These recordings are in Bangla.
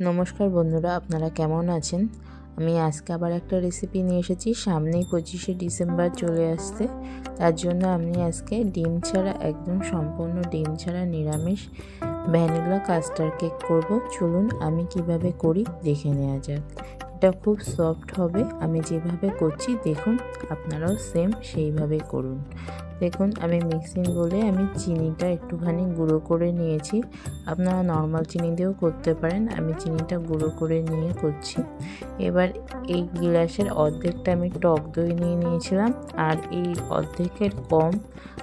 নমস্কার বন্ধুরা, আপনারা কেমন আছেন? আমি আজকে আবার একটা রেসিপি নিয়ে এসেছি, সামনেই পঁচিশে ডিসেম্বর চলে আসতে তার জন্য আমি আজকে ডিম ছাড়া, একদম সম্পূর্ণ ডিম ছাড়া নিরামিষ ভ্যানিলা কাস্টার্ড কেক করব। চলুন আমি কীভাবে করি, দেখে নেওয়া যাক। এটা খুব সফট হবে। আমি যেভাবে করছি, দেখুন, আপনারাও সেম সেইভাবে করুন। দেখুন, আমি মিক্সিং বলে আমি চিনিটা একটুখানি গুঁড়ো করে নিয়েছি। আপনারা নর্মাল চিনি দিয়েও করতে পারেন। আমি চিনিটা গুঁড়ো করে নিয়ে করছি। এবার এই গিলাসের অর্ধেকটা আমি টক দই নিয়ে নিয়েছিলাম। আর এই অর্ধেকের কম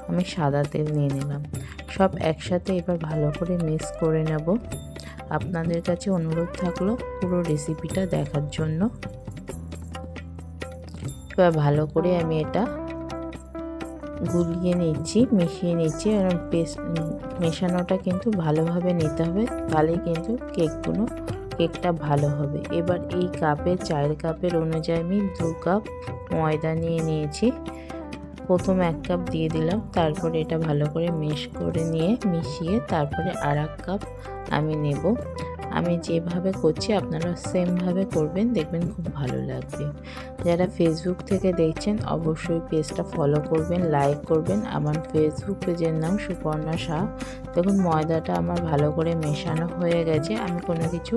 আমি সাদা তেল নিয়ে নিলাম। সব একসাথে এবার ভালো করে মিক্স করে নেব। আপনাদের কাছে অনুরোধ থাকল পুরো রেসিপিটা দেখার জন্য। এবার ভালো করে আমি এটা গুলিয়ে নিচ্ছি, মিশিয়ে নিচ্ছি, আর পেস্ট মেশানোটা কিন্তু ভালোভাবে নিতে হবে তাহলেই কিন্তু কেকগুলো, কেকটা ভালো হবে। এবার এই কাপের চায়ের কাপের অনুযায়ী আমি দু কাপ ময়দা নিয়ে নিয়েছি। প্রথম এক কাপ দিয়ে দিলাম, তারপরে এটা ভালো করে মিশ করে নিয়ে মিশিয়ে তারপরে আর এক কাপ আমি নেব। আমি যেভাবে করছি আপনারা সেমভাবে করবেন, দেখবেন খুব ভালো লাগবে। যারা ফেসবুক থেকে দেখছেন, অবশ্যই পেজটা ফলো করবেন লাইক করবেন। আমার ফেসবুক পেজের নাম সুপর্ণা শাহ। দেখুন, ময়দাটা আমার ভালো করে মেশানো হয়ে গেছে। আমি কোনো কিছু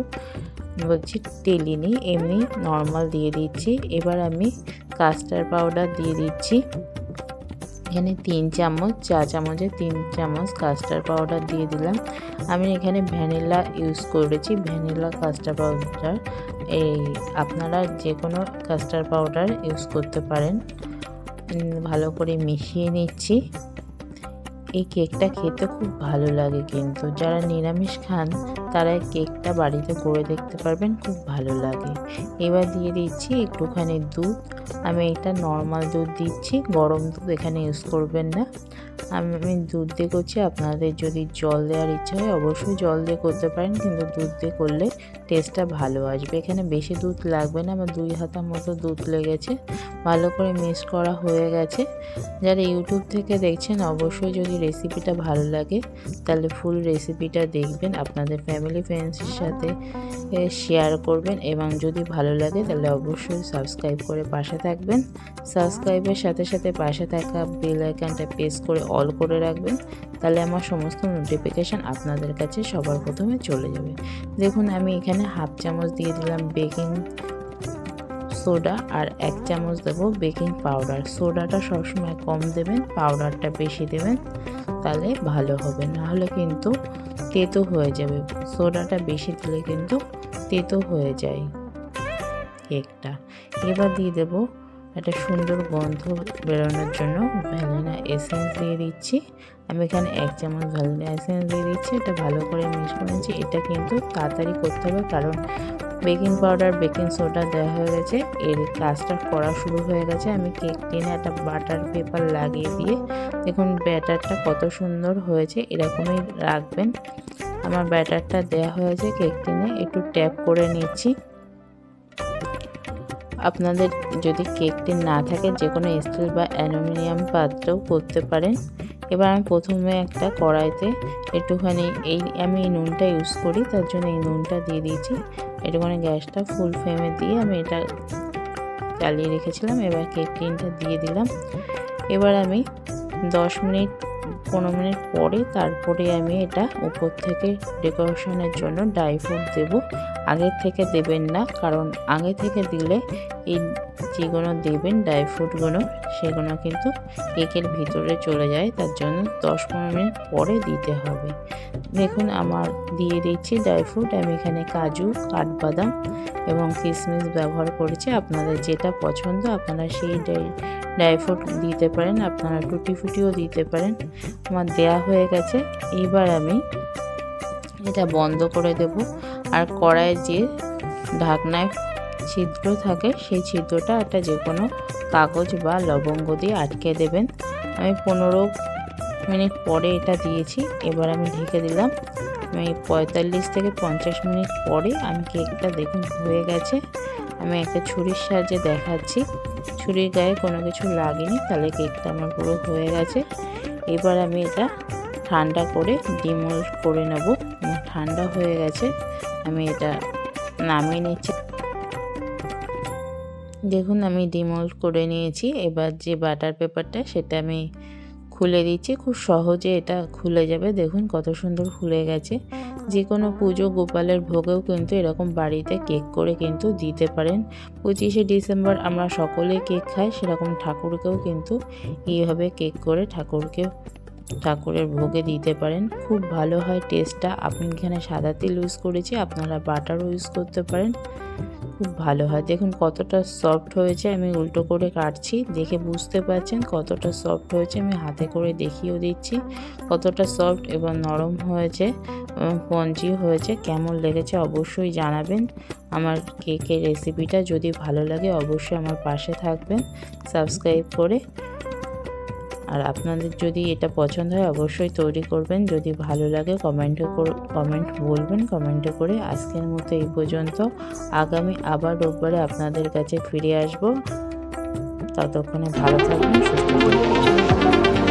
বলছি টেলিনি এমনি নর্মাল দিয়ে দিচ্ছি। এবার আমি কাস্টার্ড পাউডার দিয়ে দিচ্ছি। এখানে তিন চামচ চা চামচে তিন চামচ কাস্টার্ড পাউডার দিয়ে দিলাম। আমি এখানে ভ্যানিলা ইউজ করেছি। ভ্যানিলা কাস্টার্ড পাউডার এই আপনারা যে কোনো কাস্টার্ড পাউডার ইউজ করতে পারেন। ভালো করে মিশিয়ে নিচ্ছি। এই কেকটা খেতে খুব ভালো লাগে কিন্তু। যারা নিরামিষ খান, তারা কেকটা বাড়িতে করে দেখতে পারবেন, খুব ভালো লাগে। এবার দিয়ে দিচ্ছি একটুখানি দুধ। আমি এটা নর্মাল দুধ দিচ্ছি গরম দুধ এখানে ইউজ করবেন না। আমি দুধ দিয়ে করছি। আপনাদের যদি জল দেওয়ার ইচ্ছা হয়, অবশ্যই জল দিয়ে করতে পারেন। কিন্তু দুধ দিয়ে করলে টেস্টটা ভালো আসবে। এখানে বেশি দুধ লাগবে না। আমার দুই হাতার মতো দুধ লেগেছে। ভালো করে মিক্স করা হয়ে গেছে। যারা ইউটিউব থেকে দেখছেন, অবশ্যই যদি রেসিপিটা ভালো লাগে, তাহলে ফুল রেসিপিটা দেখবেন। আপনাদের ফ্যামিলি ফ্রেন্ডসের সাথে শেয়ার করবেন। এবং যদি ভালো লাগে, তাহলে অবশ্যই সাবস্ক্রাইব করে পাশে থাকবেন। সাবস্ক্রাইবের সাথে সাথে পাশে থাকা বেল আইকনটা প্রেস করে অল করে রাখবেন, তাহলে আমার সমস্ত নোটিফিকেশান আপনাদের কাছে সবার প্রথমে চলে যাবে। দেখুন, আমি এখানে হাফ চামচ দিয়ে দিলাম বেকিং সোডা আর এক চামচ দেবো বেকিং পাউডার সোডাটা সবসময় কম দেবেন পাউডারটা বেশি দেবেন, তাহলে ভালো হবে। না হলে কিন্তু তেতো হয়ে যাবে। সোডাটা বেশি দিলে কিন্তু তেতো হয়ে যায়। কেকটা এবার দিয়ে দেবো একটা সুন্দর গন্ধ বেরোনোর জন্য ভ্যানিলা এসেন্স দিয়ে দিচ্ছি। আমি এখানে এক চামচ ভ্যানিলা এসেন্স দিয়ে দিচ্ছি। এটা ভালো করে মিক্স করে নিচ্ছি। এটা কিন্তু তাড়াতাড়ি করতে হবে কারণ বেকিং পাউডার, বেকিং সোডা দেওয়া হয়ে গেছে। এর কাজটা করা শুরু হয়ে গেছে। আমি কেক টেনে একটা বাটার পেপার লাগিয়ে দিয়ে দেখুন ব্যাটারটা কত সুন্দর হয়েছে। এরকমই রাখবেন। আমার ব্যাটারটা দেওয়া হয়েছে কেক টেনে। একটু ট্যাপ করে নিচ্ছি। আপনাদের যদি কেকটি না থাকে যে কোনো স্টিল বা অ্যালুমিনিয়াম পাত্রেও করতে পারেন। এবার আমি প্রথমে একটা কড়াইতে একটুখানি এই, আমি এই নুনটা ইউজ করি, তার জন্য এই নুনটা দিয়ে দিয়েছি। একটুখানি গ্যাসটা ফুল ফ্লেমে দিয়ে আমি এটা চালিয়ে রেখেছিলাম, এবার কেক টিনটা দিয়ে দিলাম। এবার আমি দশ মিনিট পনেরো মিনিট পরে তারপরে আমি এটা উপর থেকে ডেকোরেশনের জন্য ড্রাই ফ্রুট দেবো। আগের থেকে দেবেন না, কারণ আগে থেকে দিলে এই যেগুলো দেবেন ড্রাই ফ্রুটগুলো সেগুলো কিন্তু কেকের ভিতরে চলে যায়। তার জন্য দশ পনেরো মিনিট পরে দিতে হবে। দেখুন, আমার দিয়ে দিচ্ছি ড্রাই ফ্রুট আমি এখানে কাজু, কাঠবাদাম এবং কিশমিশ ব্যবহার করেছি। আপনাদের যেটা পছন্দ, আপনারা সেই ড্রাই ফ্রুট দিতে পারেন। আপনারা টুটি ফুটিও দিতে পারেন। আমার দেয়া হয়ে গেছে। এবার আমি এটা বন্ধ করে দেব। আর কড়াইয়ে যে ঢাকনায় ছিদ্র থাকে, সেই ছিদ্রটা একটা যে কোনো কাগজ বা লবঙ্গ দিয়ে আটকে দেবেন। আমি পনেরো মিনিট পরে এটা দিয়েছি, এবার আমি ঢেকে দিলাম। আমি পঁয়তাল্লিশ থেকে পঞ্চাশ মিনিট পরে আমি কেকটা দেখুন হয়ে গেছে। আমি একটা ছুরির সাহায্যে দেখাচ্ছি। ছুরির গায়ে কোনো কিছু লাগেনি, তাহলে কেকটা আমার পুরো হয়ে গেছে। এবার আমি এটা ঠান্ডা করে ডিমোল করে নেব। ঠান্ডা হয়ে গেছে, আমি এটা নামিয়ে নিচ্ছি। দেখুন, আমি ডিমোল্ড করে নিয়েছি। এবার যে বাটার পেপারটা, সেটা আমি খুলে দিচ্ছি। খুব সহজে এটা খুলে যাবে। দেখুন, কত সুন্দর খুলে গেছে। যে কোনো পুজো গোপালের ভোগেও কিন্তু এরকম বাড়িতে কেক করে কিন্তু দিতে পারেন। পঁচিশে ডিসেম্বর আমরা সকলে কেক খাই, সেরকম ঠাকুরকেও কিন্তু এইভাবে কেক করে ঠাকুরকে ঠাকুরের ভোগে দিতে পারেন। খুব ভালো হয় টেস্টটা আপনি এখানে সাদা তেল ইউজ করেছি, আপনারা বাটারও ইউজ করতে পারেন। খুব ভালো হয়। দেখুন কতটা সফট হয়েছে, আমি উল্টো করে কাটছি। দেখে বুঝতে পারছেন কতটা সফট হয়েছে, আমি হাতে করে দেখিয়েও দিচ্ছি। কতটা সফট এবং নরম হয়েছে পঞ্জি হয়েছে। কেমন লেগেছে অবশ্যই জানাবেন। আমার কেকের রেসিপিটা যদি ভালো লাগে অবশ্যই আমার পাশে থাকবেন। সাবস্ক্রাইব করে আর আপনাদের যদি এটা পছন্দ হয়, অবশ্যই তৈরি করবেন। যদি ভালো লাগে, কমেন্টে কমেন্ট বলবেন। কমেন্টে করে আজকের মতো এই পর্যন্ত। আগামী আবার রোববারে আপনাদের কাছে ফিরে আসব। ততক্ষণে ভালো থাকবেন, সুস্থ থাকবেন।